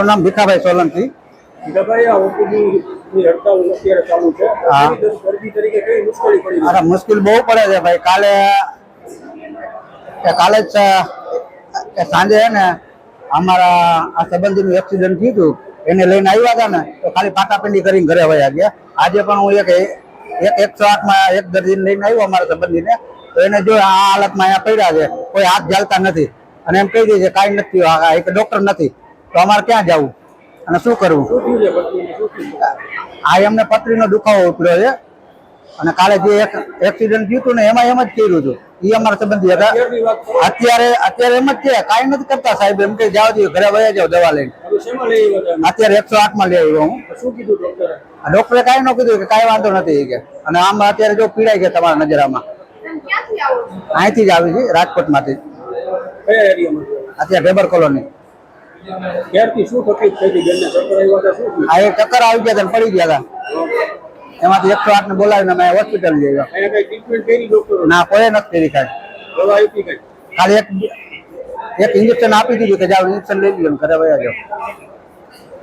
મારું નામ ભીખાભાઈ સોલંકી. છે. અરે મુશ્કેલ બહુ પડે છે ભાઈ. કાલે કે કાલે જ કે સાંજે હે ને અમારા આ સંબંધીનું એક્સિડન્ટ થયું હતું. એને લઈને આવ્યા હતા ને તો ખાલી પાટાપિંડી કરીને ઘરે વયા ગયા. આજે પણ હું એક એક એકસો આઠમાં એક દર્દીને લઈને આવ્યો અમારા સંબંધીને. તો એને જો આ હાલતમાં અહીંયા પડ્યા છે કોઈ હાથ ઝાલતા નથી. અને એમ કહી દે છે કાંઈ નથી એક ડૉક્ટર નથી. તો અમારે ક્યાં જવું? અને શું કરવું? આ એમને પથરીનો દુખાવો ઉપડ્યો છે. અને કાલે જે એક એક્સિડન્ટ થયું હતું ને, એમાં એમ જ કર્યું હતું. એ અમારા સંબંધી હતા. અત્યારે અત્યારે એમ જ છે કાંઈ નથી કરતા સાહેબ. એમ કે, જાઓ જોઈએ ઘરે વયા જાઓ દવા લઈને. અત્યારે એકસો આઠમાં લઈ આવ્યો હું. ડોક્ટરે કાંઈ ન કીધું કે કાંઈ વાંધો નથી કે. અને આમ અત્યારે જો પીડાઈ ગયા તમારા નજરામાં. અહીંથી જ આવી છે, રાજકોટમાંથી. માંથી અત્યારે રેબર કોલોની ક્યારથી શું તકલીફ થઈ હતી બેનને ચક્કર આવ્યા હતા શું હા આ એક ચક્કર આવી ગયા હતા પડી ગયા હતા. એમાંથી એકસો આઠને બોલાવીને અમે હોસ્પિટલ લઈ ગયા ટ્રીટમેન્ટ કરી ડોક્ટરો ના કોઈ નથી કરી કાંઈ. ખાલી એક એક ઇન્જેક્શન આપી દીધું કે જાઓ ઇન્જેક્શન લઈ લીધું ને ઘરે વયા જાઓ.